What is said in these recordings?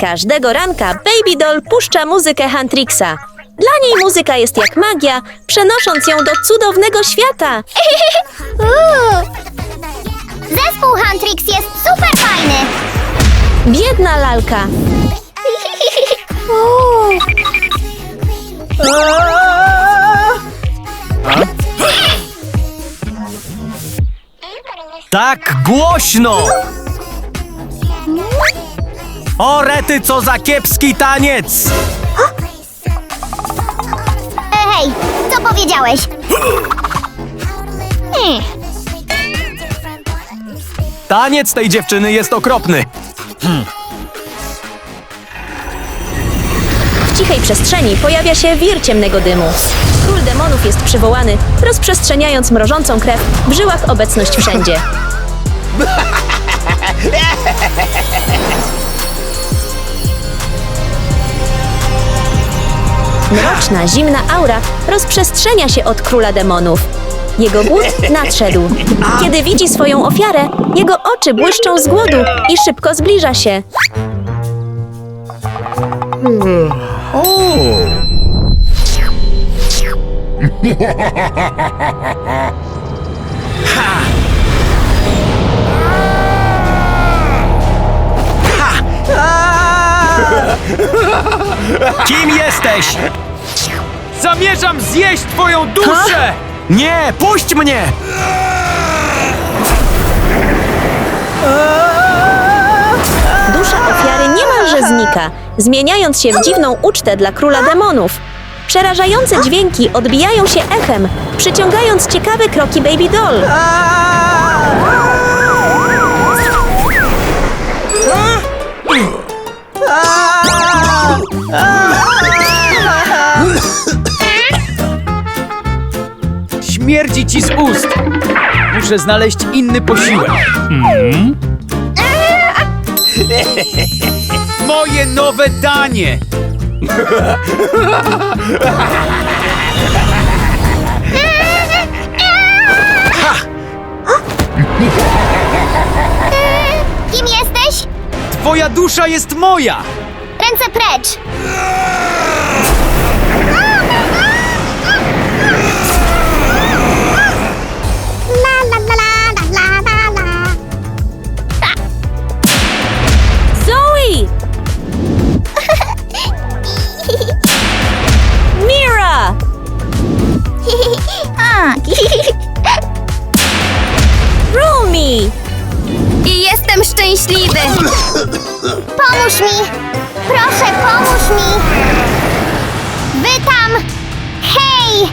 Każdego ranka Baby Doll puszcza muzykę Huntrixa. Dla niej muzyka jest jak magia, przenosząc ją do cudownego świata. Uuu. Zespół Huntrix jest super fajny! Biedna lalka. Uuu. Tak głośno! O rety, co za kiepski taniec! E, Hej, co powiedziałeś? Hmm. Taniec tej dziewczyny jest okropny. W cichej przestrzeni pojawia się wir ciemnego dymu. Król demonów jest przywołany, rozprzestrzeniając mrożącą krew w żyłach obecność wszędzie. Mroczna, zimna aura rozprzestrzenia się od króla demonów. Jego głód nadszedł. Kiedy widzi swoją ofiarę, jego oczy błyszczą z głodu i szybko zbliża się. Kim jesteś? Zamierzam zjeść twoją duszę! Nie, puść mnie! Dusza ofiary niemalże znika, zmieniając się w dziwną ucztę dla króla demonów. Przerażające dźwięki odbijają się echem, przyciągając ciekawe kroki Baby Doll. Muszę znaleźć inny posiłek. Moje nowe danie! Kim jesteś? Twoja dusza jest moja! Ręce precz! Pomóż mi! Proszę, pomóż mi! Wy tam! Hej!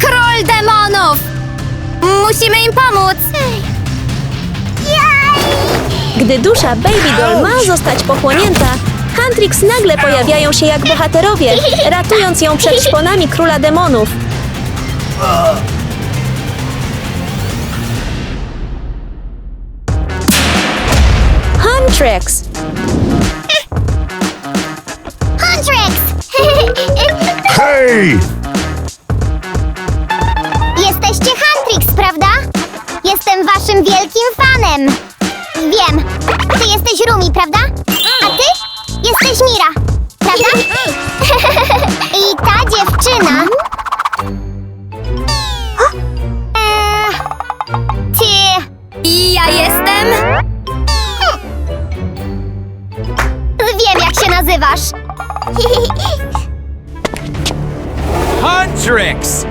Król demonów! Musimy im pomóc! Gdy dusza Baby Doll ma zostać pochłonięta, Huntrix nagle pojawiają się jak bohaterowie, ratując ją przed szponami króla demonów. Huntrix! Huntrix! Hej! Jesteście Huntrix, prawda? Jestem waszym wielkim fanem! Wiem, ty jesteś Rumi, prawda? A ty? Jesteś Mira, prawda? I ta dziewczyna... Huntrix!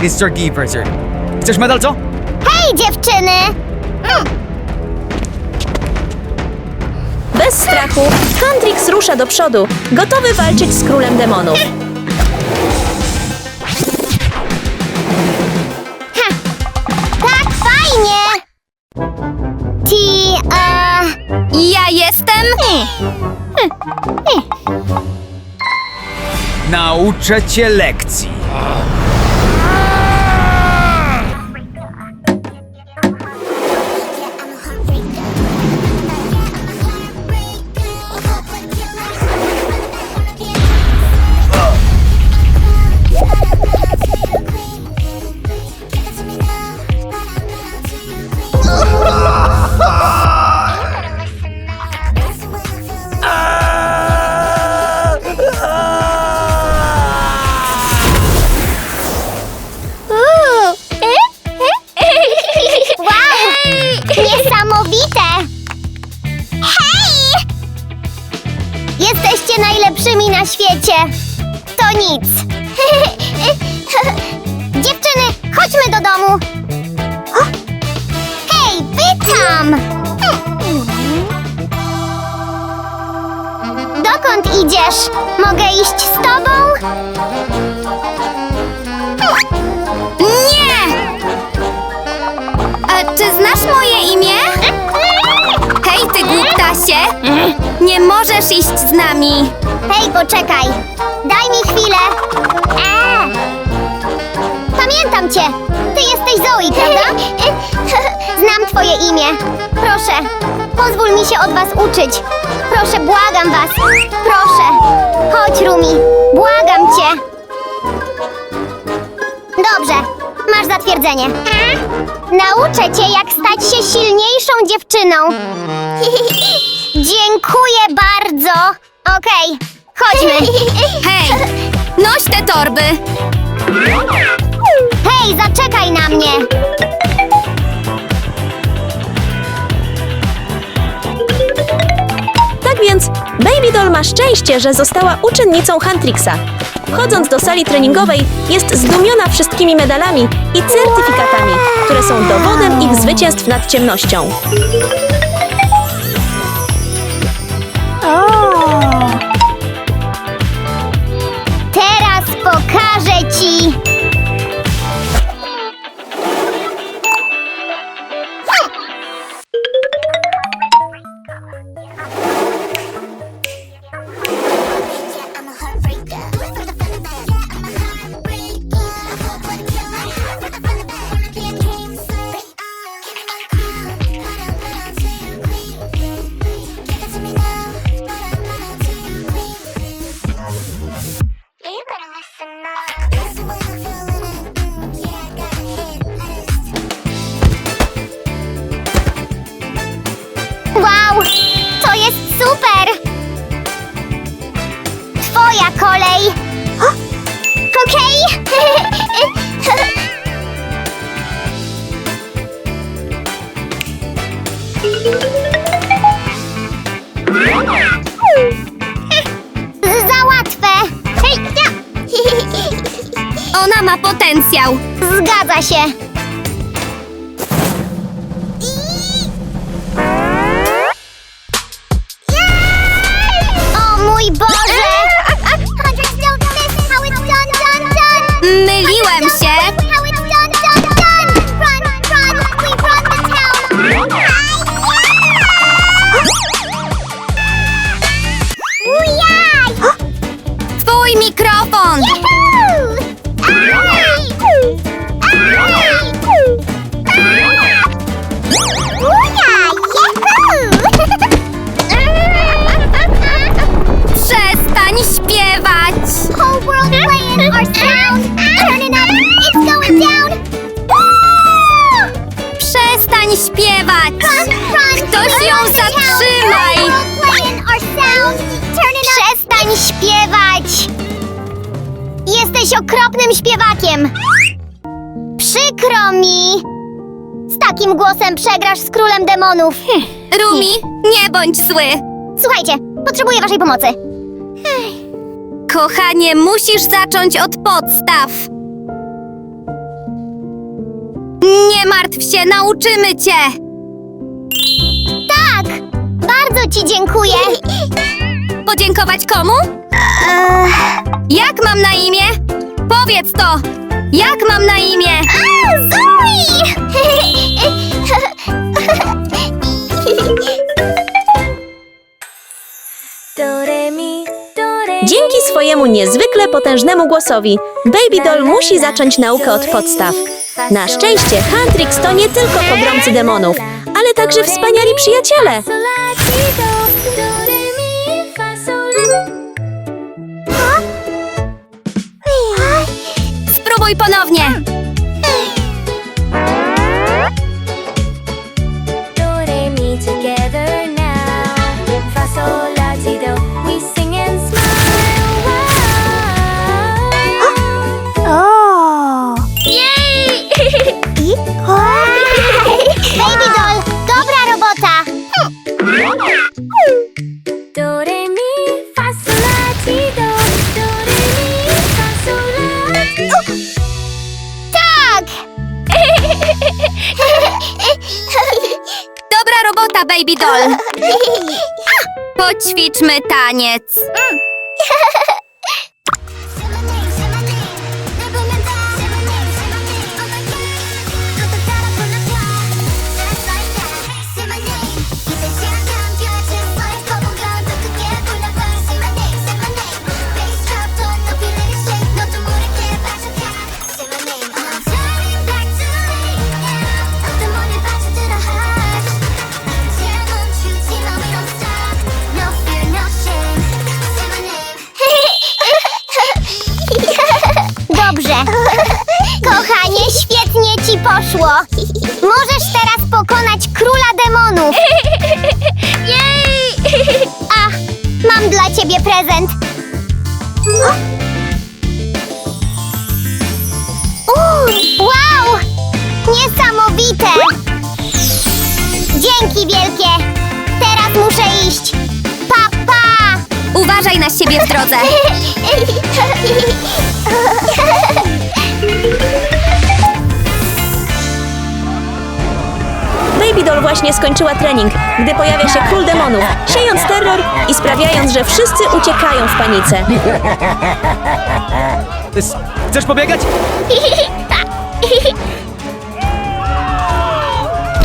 Mr. Giverser. Chcesz medal, co? Hej, dziewczyny! Bez strachu, Huntrix rusza do przodu, gotowy walczyć z królem demonów. Tak, fajnie! Ti, e... Ja jestem... Nauczę cię lekcji. Wiecie, to nic. Dziewczyny, chodźmy do domu. Hej, pytam! Dokąd idziesz? Mogę iść z tobą? Nie! A czy znasz moje imię? Hej, ty głuptasie! Nie możesz iść z nami! Hej, poczekaj. Daj mi chwilę. A! Pamiętam cię. Ty jesteś Zoe, prawda? Znam twoje imię. Proszę, pozwól mi się od was uczyć. Proszę, błagam was. Proszę. Chodź, Rumi. Błagam cię. Dobrze, masz zatwierdzenie. Nauczę cię, jak stać się silniejszą dziewczyną. Dziękuję bardzo. Okej, chodźmy. Hej! Noś te torby! Hej, zaczekaj na mnie. Tak więc Baby Doll ma szczęście, że została uczennicą Huntrixa. Wchodząc do sali treningowej, jest zdumiona wszystkimi medalami i certyfikatami, które są dowodem ich zwycięstw nad ciemnością. Za łatwe! Ona ma potencjał! Zgadza się! Przestań śpiewać! Ktoś ją zatrzymaj! Przestań śpiewać! Jesteś okropnym śpiewakiem! Przykro mi! Z takim głosem przegrasz z królem demonów. Rumi, nie bądź zły! Słuchajcie, potrzebuję waszej pomocy. Kochanie, musisz zacząć od podstaw. Nie martw się, nauczymy cię! Tak! Bardzo ci dziękuję! Podziękować komu? Jak mam na imię? Powiedz to! Jak mam na imię? a, Zoe! Dzięki swojemu niezwykle potężnemu głosowi, Baby Doll musi zacząć naukę od podstaw. Na szczęście Huntrix to nie tylko pogromcy demonów, ale także wspaniali przyjaciele. Spróbuj ponownie! Poćwiczmy taniec. Poszło. Możesz teraz pokonać króla demonów. Jej! A, mam dla ciebie prezent. Uuu, wow! Niesamowite! Dzięki wielkie! Teraz muszę iść. Pa, pa! Uważaj na siebie w drodze. właśnie skończyła trening, gdy pojawia się król demonów, siejąc terror i sprawiając, że wszyscy uciekają w panice. Chcesz pobiegać?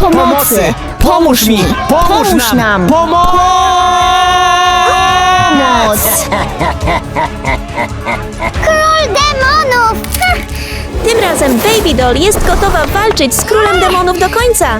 Pomocy! Pomóż mi! Pomóż nam! Pomoc! Pomoc! Król demonów! Tym razem Baby Doll jest gotowa walczyć z królem demonów do końca.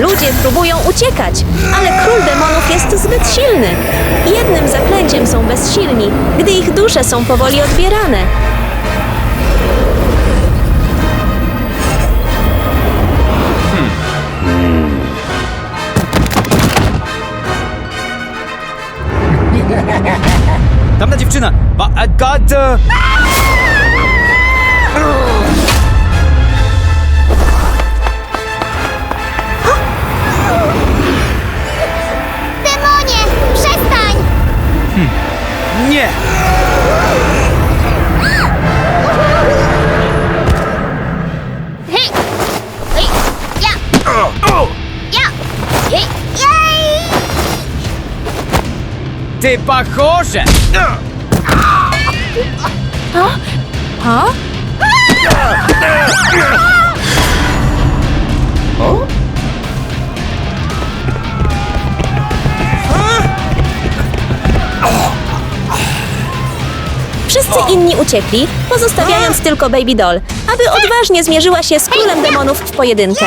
Ludzie próbują uciekać, ale król demonów jest zbyt silny. Jednym zaklęciem są bezsilni, gdy ich dusze są powoli odbierane. Tamta dziewczyna! Ba, a, God, e, Ty pachorze! Wszyscy inni uciekli, pozostawiając tylko Baby Doll, aby odważnie zmierzyła się z królem demonów w pojedynkę.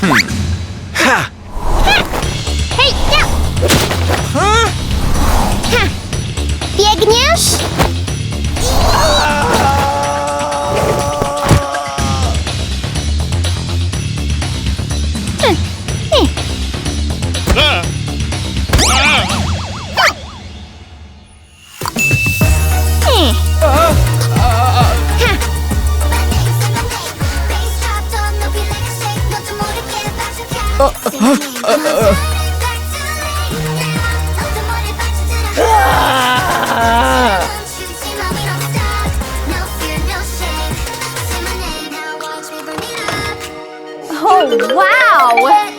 Hej! Wow!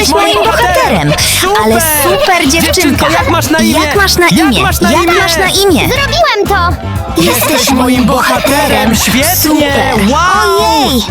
Jesteś moim bohaterem! Ale super dziewczynka! Dziewczynko, jak masz na imię? Jak masz na Jak imię? masz na Jak imię? masz na imię? Zrobiłem to! Jesteś moim bohaterem! Świetnie! Super! Wow! Ojej!